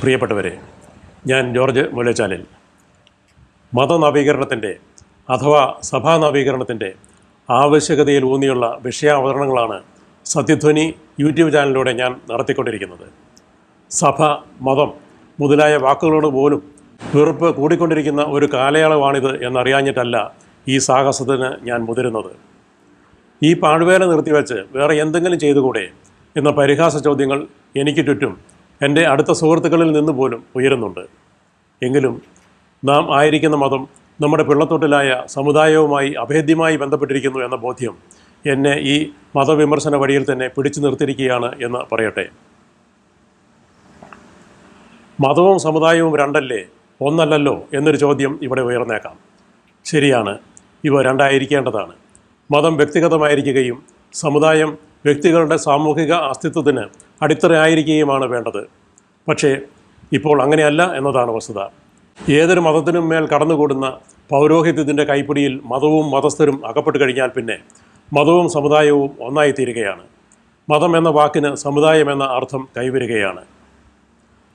പ്രിയപ്പെട്ടവരെ ഞാൻ ജോർജ് മുലച്ചാലിൽ മതനവീകരണത്തിന്റെ അഥവാ സഭാ നവീകരണത്തിന്റെ ആവശ്യകതയിൽ ഊന്നിയുള്ള വിഷയാവതരണങ്ങളാണ് സത്യധ്വനി യൂട്യൂബ് ചാനലിലൂടെ ഞാൻ നടത്തിക്കൊണ്ടിരിക്കുന്നത്. സഭ മതം മുതലായ വാക്കുകളോട് പോലും വെറുപ്പ് കൂടിക്കൊണ്ടിരിക്കുന്ന ഒരു കാലയളവാണിത് എന്നറിയാഞ്ഞിട്ടല്ല ഈ സാഹസത്തിന് ഞാൻ മുതിരുന്നത്. ഈ പാഴ്വേല നിർത്തിവെച്ച് വേറെ എന്തെങ്കിലും ചെയ്തുകൂടെ എന്ന പരിഹാസ ചോദ്യങ്ങൾ എനിക്ക് ചുറ്റും എന്റെ അടുത്ത സുഹൃത്തുക്കളിൽ നിന്ന് പോലും ഉയരുന്നുണ്ട്. എങ്കിലും നാം ആയിരിക്കുന്ന മതം നമ്മുടെ പിള്ളത്തൊട്ടിലായ സമുദായവുമായി അഭേദ്യമായി ബന്ധപ്പെട്ടിരിക്കുന്നു എന്ന ബോധ്യം എന്നെ ഈ മതവിമർശന വഴിയിൽ തന്നെ പിടിച്ചു നിർത്തിയിരിക്കുകയാണ് എന്ന് പറയട്ടെ. മതവും സമുദായവും രണ്ടല്ലേ? ഒന്നല്ലല്ലോ എന്നൊരു ചോദ്യം ഇവിടെ ഉയർന്നേക്കാം. ശരിയാണ് ഇവ രണ്ടായിരിക്കേണ്ടതാണ്. മതം വ്യക്തിഗതമായിരിക്കുകയും സമുദായം വ്യക്തികളുടെ സാമൂഹിക അസ്തിത്വത്തിന് അടിത്തറയായിരിക്കുകയുമാണ് വേണ്ടത്. പക്ഷേ ഇപ്പോൾ അങ്ങനെയല്ല എന്നതാണ് വസ്തുത. ഏതൊരു മതത്തിനും മേൽ കടന്നുകൂടുന്ന പൗരോഹിത്യത്തിന്റെ കൈപ്പിടിയിൽ മതവും മതസ്ഥരും അകപ്പെട്ട് കഴിഞ്ഞാൽ പിന്നെ മതവും സമുദായവും ഒന്നായി തീരുകയാണ് മതം എന്ന വാക്കിന് സമുദായം എന്ന അർത്ഥം കൈവരികയാണ്.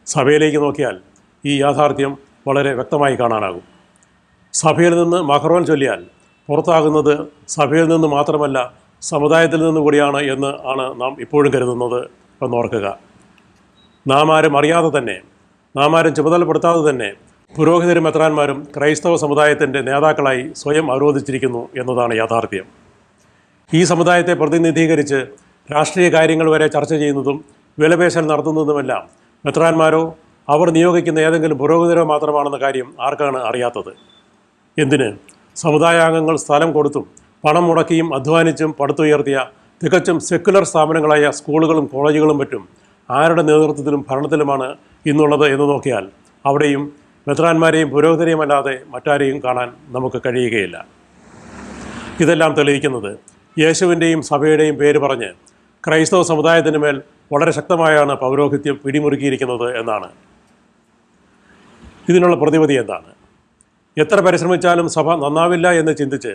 സഭയിലേക്ക് നോക്കിയാൽ ഈ യാഥാർത്ഥ്യം വളരെ വ്യക്തമായി കാണാനാകും. സഭയിൽ നിന്ന് മഹറോൻ ചൊല്ലിയാൽ പുറത്താകുന്നത് സഭയിൽ നിന്ന് മാത്രമല്ല സമുദായത്തിൽ നിന്ന് കൂടിയാണ് എന്ന് ആണ് നാം ഇപ്പോഴും കരുതുന്നത്. എന്നോർക്കുക നാം ആരും അറിയാതെ തന്നെ നാം ആരും ചുമതലപ്പെടുത്താതെ തന്നെ പുരോഹിതരും മെത്രാന്മാരും ക്രൈസ്തവ സമുദായത്തിന്റെ നേതാക്കളായി സ്വയം അവരോധിച്ചിരിക്കുന്നു എന്നതാണ് യാഥാർത്ഥ്യം. ഈ സമുദായത്തെ പ്രതിനിധീകരിച്ച് രാഷ്ട്രീയ കാര്യങ്ങൾ വരെ ചർച്ച ചെയ്യുന്നതും വിലപേശൽ നടത്തുന്നതുമെല്ലാം മെത്രാന്മാരോ അവർ നിയോഗിക്കുന്ന ഏതെങ്കിലും പുരോഹിതരോ മാത്രമാണെന്ന കാര്യം ആർക്കാണ് അറിയാത്തത്? എന്തിന്? സമുദായാംഗങ്ങൾ സ്ഥലം കൊടുത്തും പണം മുടക്കിയും അധ്വാനിച്ചും പടുത്തുയർത്തിയ തികച്ചും സെക്കുലർ സ്ഥാപനങ്ങളായ സ്കൂളുകളും കോളേജുകളും മറ്റും ആരുടെ നേതൃത്വത്തിലും ഭരണത്തിലുമാണ് ഇന്നുള്ളത് എന്ന് നോക്കിയാൽ അവിടെയും മെത്രാന്മാരെയും പുരോഹിതരെയും അല്ലാതെ മറ്റാരെയും കാണാൻ നമുക്ക് കഴിയുകയില്ല. ഇതെല്ലാം തെളിയിക്കുന്നത് യേശുവിന്റെയും സഭയുടെയും പേര് പറഞ്ഞ് ക്രൈസ്തവ സമുദായത്തിന് മേൽ വളരെ ശക്തമായാണ് പൗരോഹിത്യം പിടിമുറുക്കിയിരിക്കുന്നത് എന്നാണ്. ഇതിനുള്ള പ്രതിവിധി എന്താണ്? എത്ര പരിശ്രമിച്ചാലും സഭ നന്നാവില്ല എന്ന് ചിന്തിച്ച്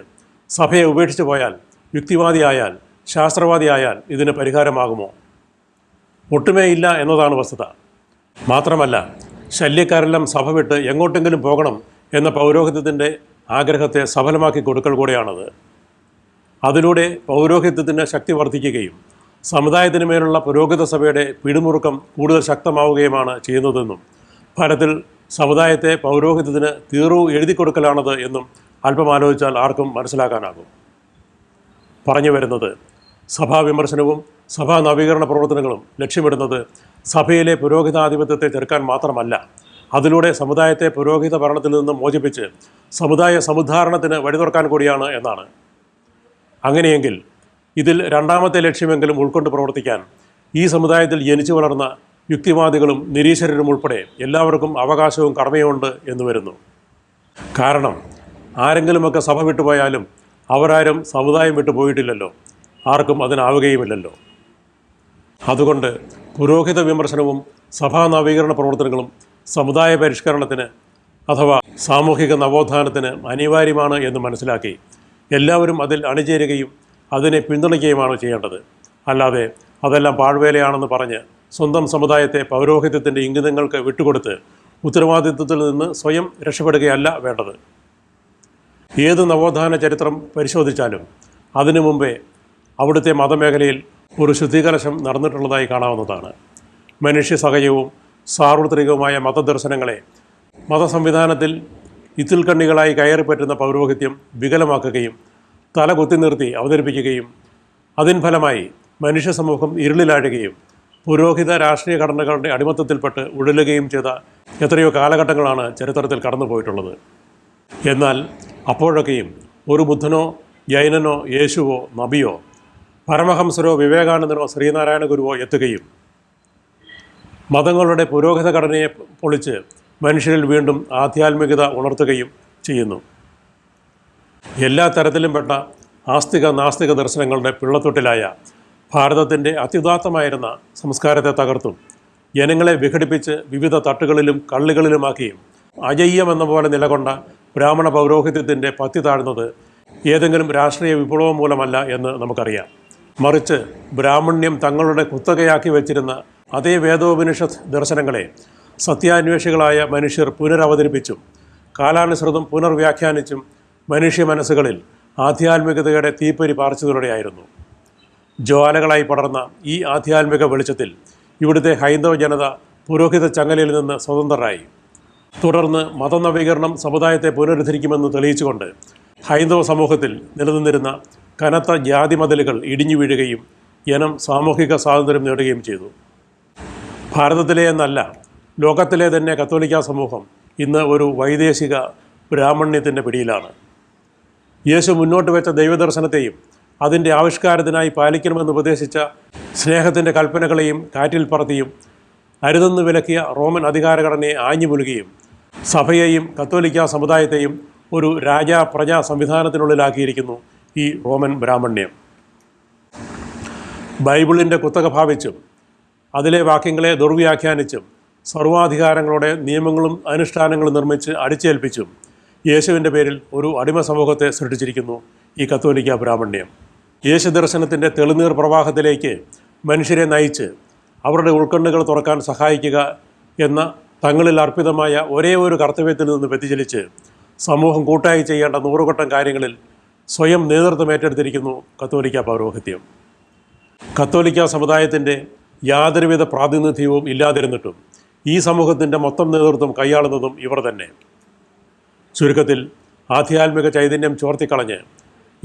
സഭയെ ഉപേക്ഷിച്ചു പോയാൽ യുക്തിവാദിയായാൽ ശാസ്ത്രവാദിയായാൽ ഇതിന് പരിഹാരമാകുമോ? ഒട്ടുമേ ഇല്ല എന്നതാണ് വസ്തുത. മാത്രമല്ല ശല്യക്കാരെല്ലാം സഭ വിട്ട് എങ്ങോട്ടെങ്കിലും പോകണം എന്ന പൗരോഹിത്യത്തിന്റെ ആഗ്രഹത്തെ സഫലമാക്കി കൊടുക്കൽ കൂടെയാണത്. അതിലൂടെ പൗരോഹിത്യത്തിന് ശക്തി വർദ്ധിക്കുകയും സമുദായത്തിന് മേലുള്ള പുരോഹിത സഭയുടെ പിടിമുറുക്കം കൂടുതൽ ശക്തമാവുകയുമാണ് ചെയ്യുന്നതെന്നും ഫലത്തിൽ സമുദായത്തെ പൗരോഹിത്യത്തിന് തീറു എഴുതി കൊടുക്കലാണത് എന്നും അല്പം ആലോചിച്ചാൽ ആർക്കും മനസ്സിലാക്കാനാകും പറഞ്ഞു വരുന്നത് സഭാ വിമർശനവും സഭാ നവീകരണ പ്രവർത്തനങ്ങളും ലക്ഷ്യമിടുന്നത് സഭയിലെ പുരോഹിതാധിപത്യത്തെ ചെറുക്കാൻ മാത്രമല്ല അതിലൂടെ സമുദായത്തെ പുരോഹിത ഭരണത്തിൽ നിന്ന് മോചിപ്പിച്ച് സമുദായ സമുദ്ധാരണത്തിന് വഴിതുറക്കാൻ കൂടിയാണ് എന്നാണ്. അങ്ങനെയെങ്കിൽ ഇതിൽ രണ്ടാമത്തെ ലക്ഷ്യമെങ്കിലും ഉൾക്കൊണ്ട് പ്രവർത്തിക്കാൻ ഈ സമുദായത്തിൽ ജനിച്ചു വളർന്ന യുക്തിവാദികളും നിരീശ്വരരും ഉൾപ്പെടെ എല്ലാവർക്കും അവകാശവും കടമയുമുണ്ട് എന്ന് വരുന്നു. കാരണം ആരെങ്കിലുമൊക്കെ സഭ വിട്ടുപോയാലും അവരാരും സമുദായം വിട്ടു പോയിട്ടില്ലല്ലോ ആർക്കും അതിനാവുകയുമില്ലല്ലോ. അതുകൊണ്ട് പുരോഹിത വിമർശനവും സഭാ നവീകരണ പ്രവർത്തനങ്ങളും സമുദായ പരിഷ്കരണത്തിന് അഥവാ സാമൂഹിക നവോത്ഥാനത്തിന് അനിവാര്യമാണ് എന്ന് മനസ്സിലാക്കി എല്ലാവരും അതിൽ അണിചേരുകയും അതിനെ പിന്തുണയ്ക്കുകയുമാണ് ചെയ്യേണ്ടത്. അല്ലാതെ അതെല്ലാം പാഴ്വേലയാണെന്ന് പറഞ്ഞ് സ്വന്തം സമുദായത്തെ പൗരോഹിത്യത്തിന്റെ ഇംഗിതങ്ങൾക്ക് വിട്ടുകൊടുത്ത് ഉത്തരവാദിത്വത്തിൽ നിന്ന് സ്വയം രക്ഷപ്പെടുകയല്ല വേണ്ടത്. ഏത് നവോത്ഥാന ചരിത്രം പരിശോധിച്ചാലും അതിനു മുമ്പേ അവിടുത്തെ മതമേഖലയിൽ ഒരു ശുദ്ധീകലശം നടന്നിട്ടുള്ളതായി കാണാവുന്നതാണ്. മനുഷ്യ സഹജവും സാർവത്രികവുമായ മതദർശനങ്ങളെ മതസംവിധാനത്തിൽ ഇത്തിൽക്കണ്ണികളായി കയറിപ്പറ്റുന്ന പൗരോഹിത്യം വികലമാക്കുകയും തല കുത്തി നിർത്തി അവതരിപ്പിക്കുകയും അതിൻ ഫലമായി മനുഷ്യ സമൂഹം ഇരുളിലാഴുകയും പുരോഹിത രാഷ്ട്രീയ ഘടനകളുടെ അടിമത്തത്തിൽപ്പെട്ട് ഉഴലുകയും ചെയ്ത എത്രയോ കാലഘട്ടങ്ങളാണ് ചരിത്രത്തിൽ കടന്നുപോയിട്ടുള്ളത്. എന്നാൽ അപ്പോഴൊക്കെയും ഒരു ബുദ്ധനോ ജൈനനോ യേശുവോ നബിയോ പരമഹംസരോ വിവേകാനന്ദനോ ശ്രീനാരായണ ഗുരുവോ എത്തുകയും മതങ്ങളുടെ പുരോഗത ഘടനയെ പൊളിച്ച് മനുഷ്യരിൽ വീണ്ടും ആധ്യാത്മികത ഉണർത്തുകയും ചെയ്യുന്നു. എല്ലാ തരത്തിലും പെട്ട ആസ്തിക നാസ്തിക ദർശനങ്ങളുടെ പിള്ളത്തൊട്ടിലായ ഭാരതത്തിന്റെ അത്യുദാത്തമായിരുന്ന സംസ്കാരത്തെ തകർത്തും ജനങ്ങളെ വിഘടിപ്പിച്ച് വിവിധ തട്ടുകളിലും കള്ളികളിലുമാക്കിയും അജയ്യം എന്ന പോലെ നിലകൊണ്ട ബ്രാഹ്മണ പൗരോഹിത്യത്തിന്റെ പത്തി താഴ്ന്നത് ഏതെങ്കിലും രാഷ്ട്രീയ വിപ്ലവം മൂലമല്ല എന്ന് നമുക്കറിയാം. മറിച്ച് ബ്രാഹ്മണ്യം തങ്ങളുടെ കുത്തകയാക്കി വച്ചിരുന്ന അതേ വേദോപനിഷത്ത് ദർശനങ്ങളെ സത്യാന്വേഷികളായ മനുഷ്യർ പുനരവതരിപ്പിച്ചും. കാലാനുസൃതം പുനർവ്യാഖ്യാനിച്ചും മനുഷ്യ മനസ്സുകളിൽ ആധ്യാത്മികതയുടെ തീപ്പൊരി പാർച്ചതിലൂടെയായിരുന്നു ജ്വാലകളായി പടർന്ന ഈ ആധ്യാത്മിക വെളിച്ചത്തിൽ ഇവിടുത്തെ ഹൈന്ദവ ജനത പുരോഹിത ചങ്ങലയിൽ നിന്ന് സ്വതന്ത്രരായി. തുടർന്ന് മതനവീകരണം സമുദായത്തെ പുനരുദ്ധരിക്കുമെന്ന് തെളിയിച്ചുകൊണ്ട് ഹൈന്ദവ സമൂഹത്തിൽ നിലനിന്നിരുന്ന കനത്ത ജാതി മതിലുകൾ ഇടിഞ്ഞു വീഴുകയും ജനം സാമൂഹിക സ്വാതന്ത്ര്യം നേടുകയും ചെയ്തു. ഭാരതത്തിലെ എന്നല്ല ലോകത്തിലെ തന്നെ കത്തോലിക്ക സമൂഹം ഇന്ന് ഒരു വൈദേശിക ബ്രാഹ്മണ്യത്തിന്റെ പിടിയിലാണ്. യേശു മുന്നോട്ട് വെച്ച ദൈവദർശനത്തെയും അതിന്റെ ആവിഷ്കാരത്തിനായി പാലിക്കണമെന്ന് ഉപദേശിച്ച സ്നേഹത്തിന്റെ കൽപ്പനകളെയും കാറ്റിൽ പറത്തിയും അരുതെന്ന് വിലക്കിയ റോമൻ അധികാരഘടനയെ ആഞ്ഞുമുലുകയും സഭയെയും കത്തോലിക്ക സമുദായത്തെയും ഒരു രാജാ പ്രജാ സംവിധാനത്തിനുള്ളിലാക്കിയിരിക്കുന്നു ഈ റോമൻ ബ്രാഹ്മണ്യം. ബൈബിളിന്റെ കുത്തക ഭാവിച്ചും അതിലെ വാക്യങ്ങളെ ദുർവ്യാഖ്യാനിച്ചും സർവാധികാരങ്ങളുടെ നിയമങ്ങളും അനുഷ്ഠാനങ്ങളും നിർമ്മിച്ച് അടിച്ചേൽപ്പിച്ചും യേശുവിന്റെ പേരിൽ ഒരു അടിമ സമൂഹത്തെ സൃഷ്ടിച്ചിരിക്കുന്നു ഈ കത്തോലിക്ക ബ്രാഹ്മണ്യം. യേശു ദർശനത്തിന്റെ തെളിനീർ പ്രവാഹത്തിലേക്ക് മനുഷ്യരെ നയിച്ച് അവരുടെ ഉൾക്കണ്ണുകൾ തുറക്കാൻ സഹായിക്കുക എന്ന തങ്ങളിൽ അർപ്പിതമായ ഒരേ ഒരു കർത്തവ്യത്തിൽ നിന്ന് വ്യതിചലിച്ച് സമൂഹം കൂട്ടായി ചെയ്യേണ്ട നൂറുകട്ടം കാര്യങ്ങളിൽ സ്വയം നേതൃത്വം ഏറ്റെടുത്തിരിക്കുന്നു കത്തോലിക്ക പൗരോഹിത്യം. കത്തോലിക്ക സമുദായത്തിന്റെ യാതൊരുവിധ പ്രാതിനിധ്യവും ഇല്ലാതിരുന്നിട്ടും ഈ സമൂഹത്തിന്റെ മൊത്തം നേതൃത്വം കൈയാളുന്നതും ഇവർ തന്നെ. ചുരുക്കത്തിൽ ആധ്യാത്മിക ചൈതന്യം ചോർത്തിക്കളഞ്ഞ്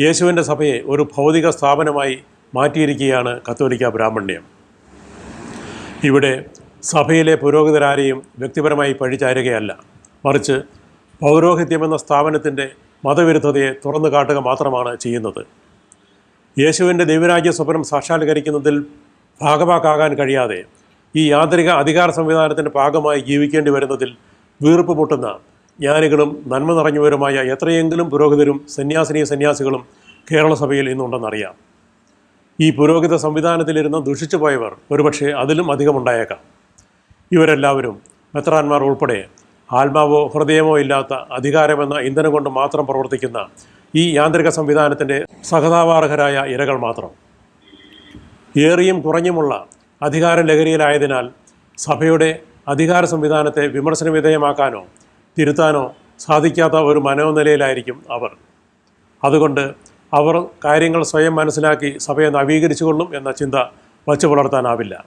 യേശുവിന്റെ സഭയെ ഒരു ഭൗതിക സ്ഥാപനമായി മാറ്റിയിരിക്കുകയാണ് കത്തോലിക്ക ബ്രാഹ്മണ്യം. ഇവിടെ സഭയിലെ പുരോഹിതരാരെയും വ്യക്തിപരമായി പഴിചാരുകയല്ല. മറിച്ച് പൗരോഹിത്യമെന്ന സ്ഥാപനത്തിന്റെ മതവിരുദ്ധതയെ തുറന്നു കാട്ടുക മാത്രമാണ് ചെയ്യുന്നത്. യേശുവിന്റെ ദൈവരാജ്യ സ്വപ്നം സാക്ഷാത്കരിക്കുന്നതിൽ ഭാഗമാക്കാകാൻ കഴിയാതെ ഈ യാന്ത്രിക അധികാര സംവിധാനത്തിന്റെ ഭാഗമായി ജീവിക്കേണ്ടി വരുന്നതിൽ വീർപ്പ് മുട്ടുന്ന ജ്ഞാനികളും നന്മ നിറഞ്ഞവരുമായ എത്രയെങ്കിലും പുരോഹിതരും സന്യാസിനി സന്യാസികളും കേരള സഭയിൽ ഇന്നുണ്ടെന്നറിയാം. ഈ പുരോഹിത സംവിധാനത്തിലിരുന്ന് ദുഷിച്ചു പോയവർ ഒരുപക്ഷെ അതിലും അധികമുണ്ടായേക്കാം ഇവരെല്ലാവരും മെത്രാന്മാർ ഉൾപ്പെടെ ആത്മാവോ ഹൃദയമോ ഇല്ലാത്ത അധികാരമെന്ന ഇന്ധനം കൊണ്ട് മാത്രം പ്രവർത്തിക്കുന്ന ഈ യാന്ത്രിക സംവിധാനത്തിന്റെ സഹതാവാർഹരായ ഇരകൾ മാത്രം. ഏറിയും കുറഞ്ഞുമുള്ള അധികാര ലഹരിയിലായതിനാൽ സഭയുടെ അധികാര സംവിധാനത്തെ വിമർശന വിധേയമാക്കാനോ തിരുത്താനോ സാധിക്കാത്ത ഒരു മനോനിലയിലായിരിക്കും അവർ. അതുകൊണ്ട് അവർ കാര്യങ്ങൾ സ്വയം മനസ്സിലാക്കി സഭയെ നവീകരിച്ചുകൊള്ളും എന്ന ചിന്ത വച്ചു പുലർത്താനാവില്ല.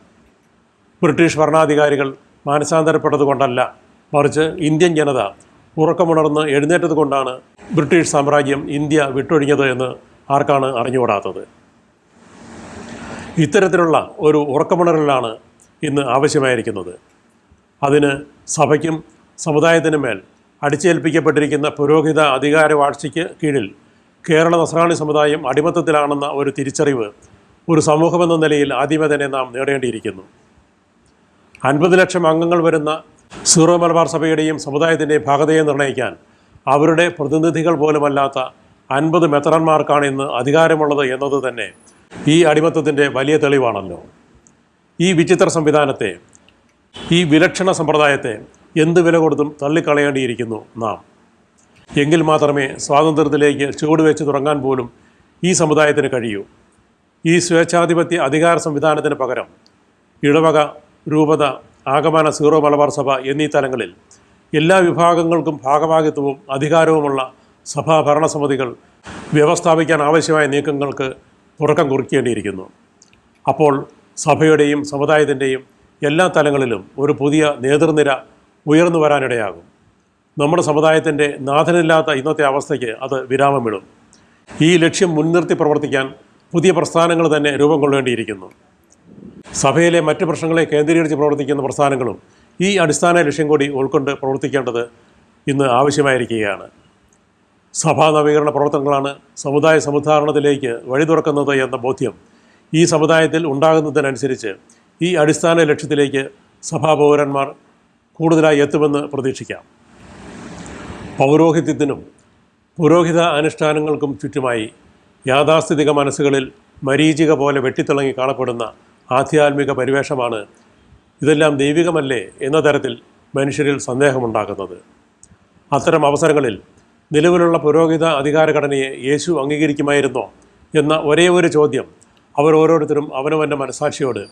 ബ്രിട്ടീഷ് ഭരണാധികാരികൾ മാനസാന്തരപ്പെട്ടതുകൊണ്ടല്ല മറിച്ച് ഇന്ത്യൻ ജനത ഉറക്കമുണർന്ന് എഴുന്നേറ്റത് കൊണ്ടാണ് ബ്രിട്ടീഷ് സാമ്രാജ്യം ഇന്ത്യ വിട്ടൊഴിഞ്ഞത് എന്ന് ആർക്കാണ് അറിഞ്ഞുകൂടാത്തത്? ഇത്തരത്തിലുള്ള ഒരു ഉറക്കമുണരലാണ് ഇന്ന് ആവശ്യമായിരിക്കുന്നത്. അതിന് സഭയ്ക്കും സമുദായത്തിനും മേൽ അടിച്ചേൽപ്പിക്കപ്പെട്ടിരിക്കുന്ന പുരോഹിത അധികാര വാഴ്ചയ്ക്ക് കീഴിൽ കേരള നസ്രാണി സമുദായം അടിമത്തത്തിലാണെന്ന ഒരു തിരിച്ചറിവ് ഒരു സമൂഹമെന്ന നിലയിൽ ആദ്യമേ തന്നെ നാം നേടേണ്ടിയിരിക്കുന്നു. അൻപത് ലക്ഷം അംഗങ്ങൾ വരുന്ന സീറോ മലബാർ സഭയുടെയും സമുദായത്തിന്റെയും ഭാഗതയെ നിർണയിക്കാൻ അവരുടെ പ്രതിനിധികൾ പോലുമല്ലാത്ത അൻപത് മെത്രന്മാർക്കാണ് ഇന്ന് അധികാരമുള്ളത് എന്നത് തന്നെ ഈ അടിമത്തത്തിന്റെ വലിയ തെളിവാണല്ലോ. ഈ വിചിത്ര സംവിധാനത്തെ ഈ വിലക്ഷണ സമ്പ്രദായത്തെ എന്ത് വില കൊടുത്തും തള്ളിക്കളയേണ്ടിയിരിക്കുന്നു നാം. എങ്കിൽ മാത്രമേ സ്വാതന്ത്ര്യത്തിലേക്ക് ചുവടുവെച്ച് തുടങ്ങാൻ പോലും ഈ സമുദായത്തിന് കഴിയൂ. ഈ സ്വേച്ഛാധിപത്യ അധികാര സംവിധാനത്തിന് പകരം ഇടവക രൂപത ആഗമന സീറോ മലബാർ സഭ എന്നീ തലങ്ങളിൽ എല്ലാ വിഭാഗങ്ങൾക്കും ഭാഗഭാഗിത്വവും അധികാരവുമുള്ള സഭാ ഭരണസമിതികൾ വ്യവസ്ഥാപിക്കാൻ ആവശ്യമായ നീക്കങ്ങൾക്ക് തുടക്കം കുറിക്കേണ്ടിയിരിക്കുന്നു. അപ്പോൾ സഭയുടെയും സമുദായത്തിന്റെയും എല്ലാ തലങ്ങളിലും ഒരു പുതിയ നേതൃനിര ഉയർന്നു വരാനിടയാകും. നമ്മുടെ സമുദായത്തിന്റെ നാഥനില്ലാത്ത ഇന്നത്തെ അവസ്ഥയ്ക്ക് അത് വിരാമമിടും. ഈ ലക്ഷ്യം മുൻനിർത്തി പ്രവർത്തിക്കാൻ പുതിയ പ്രസ്ഥാനങ്ങൾ തന്നെ രൂപം കൊള്ളേണ്ടിയിരിക്കുന്നു. സഭയിലെ മറ്റ് പ്രശ്നങ്ങളെ കേന്ദ്രീകരിച്ച് പ്രവർത്തിക്കുന്ന പ്രസ്ഥാനങ്ങളും ഈ അടിസ്ഥാന ലക്ഷ്യം കൂടി ഉൾക്കൊണ്ട് പ്രവർത്തിക്കേണ്ടത് ഇന്ന് ആവശ്യമായിരിക്കുകയാണ്. സഭാ നവീകരണ പ്രവർത്തനങ്ങളാണ് സമുദായ സമുദ്ധാരണത്തിലേക്ക് വഴി തുറക്കുന്നത് എന്ന ബോധ്യം ഈ സമുദായത്തിൽ ഉണ്ടാകുന്നതിനനുസരിച്ച് ഈ അടിസ്ഥാന ലക്ഷ്യത്തിലേക്ക് സഭാപൗരന്മാർ കൂടുതലായി എത്തുമെന്ന് പ്രതീക്ഷിക്കാം. പൗരോഹിത്യത്തിനും പുരോഹിത അനുഷ്ഠാനങ്ങൾക്കും ചുറ്റുമായി യാഥാസ്ഥിതിക മനസ്സുകളിൽ മരീചിക പോലെ വെട്ടിത്തിളങ്ങി കാണപ്പെടുന്ന ആധ്യാത്മിക പരിവേഷമാണ് ഇതെല്ലാം ദൈവികമല്ലേ എന്ന തരത്തിൽ മനുഷ്യരിൽ സന്ദേഹമുണ്ടാക്കുന്നത്. അത്തരം അവസരങ്ങളിൽ നിലവിലുള്ള പുരോഹിത അധികാരഘടനയെ യേശു അംഗീകരിക്കുമായിരുന്നോ എന്ന ഒരേ ഒരു ചോദ്യം അവർ ഓരോരുത്തരും അവനവന്റെ മനസാക്ഷിയോട്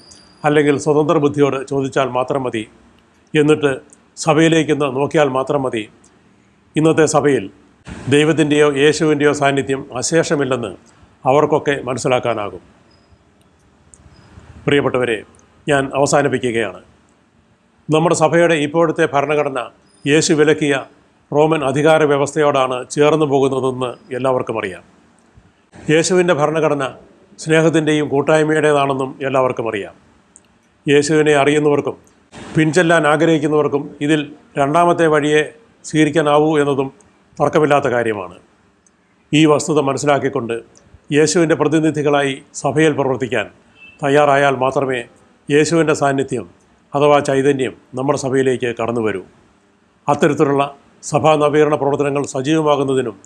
അല്ലെങ്കിൽ സ്വതന്ത്ര ബുദ്ധിയോട് ചോദിച്ചാൽ മാത്രം മതി. എന്നിട്ട് സഭയിലേക്കൊന്ന് നോക്കിയാൽ മാത്രം മതി. ഇന്നത്തെ സഭയിൽ ദൈവത്തിന്റെയോ യേശുവിന്റെയോ സാന്നിധ്യം അശേഷമില്ലെന്ന് അവർക്കൊക്കെ മനസ്സിലാക്കാനാകും. പ്രിയപ്പെട്ടവരെ ഞാൻ അവസാനിപ്പിക്കുകയാണ്. നമ്മുടെ സഭയുടെ ഇപ്പോഴത്തെ ഭരണഘടന യേശു വിലക്കിയ റോമൻ അധികാര വ്യവസ്ഥയോടാണ് ചേർന്നു പോകുന്നതെന്ന് എല്ലാവർക്കും അറിയാം. യേശുവിന്റെ ഭരണഘടന സ്നേഹത്തിന്റെയും കൂട്ടായ്മയുടേതാണെന്നും എല്ലാവർക്കും അറിയാം. യേശുവിനെ അറിയുന്നവർക്കും പിൻചെല്ലാൻ ആഗ്രഹിക്കുന്നവർക്കും ഇതിൽ രണ്ടാമത്തെ വഴിയെ സ്വീകരിക്കാനാവൂ എന്നതും തർക്കമില്ലാത്ത കാര്യമാണ്. ഈ വസ്തുത മനസ്സിലാക്കിക്കൊണ്ട് യേശുവിന്റെ പ്രതിനിധികളായി സഭയിൽ പ്രവർത്തിക്കാൻ തയ്യാറായാൽ മാത്രമേ യേശുവിന്റെ സാന്നിധ്യം അഥവാ ചൈതന്യം നമ്മുടെ സഭയിലേക്ക് കടന്നു വരൂ. അത്തരത്തിലുള്ള സഭാ നവീകരണ പ്രവർത്തനങ്ങൾ സജീവമാകുന്നതിനും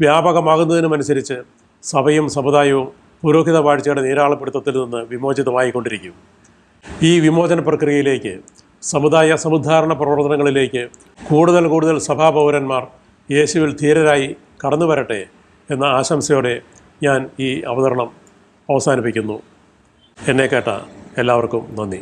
വ്യാപകമാകുന്നതിനുമനുസരിച്ച് സഭയും സമുദായവും പുരോഹിത വാഴ്ചയുടെ നീരാളപ്പെടുത്തത്തിൽ നിന്ന് വിമോചിതമായിക്കൊണ്ടിരിക്കും. ഈ വിമോചന പ്രക്രിയയിലേക്ക് സമുദായ സമുദ്ധാരണ പ്രവർത്തനങ്ങളിലേക്ക് കൂടുതൽ കൂടുതൽ സഭാപൗരന്മാർ യേശുവിൽ ധീരരായി കടന്നു വരട്ടെ എന്ന ആശംസയോടെ ഞാൻ ഈ അവതരണം അവസാനിപ്പിക്കുന്നു. എന്നെ കേട്ട എല്ലാവർക്കും നന്ദി.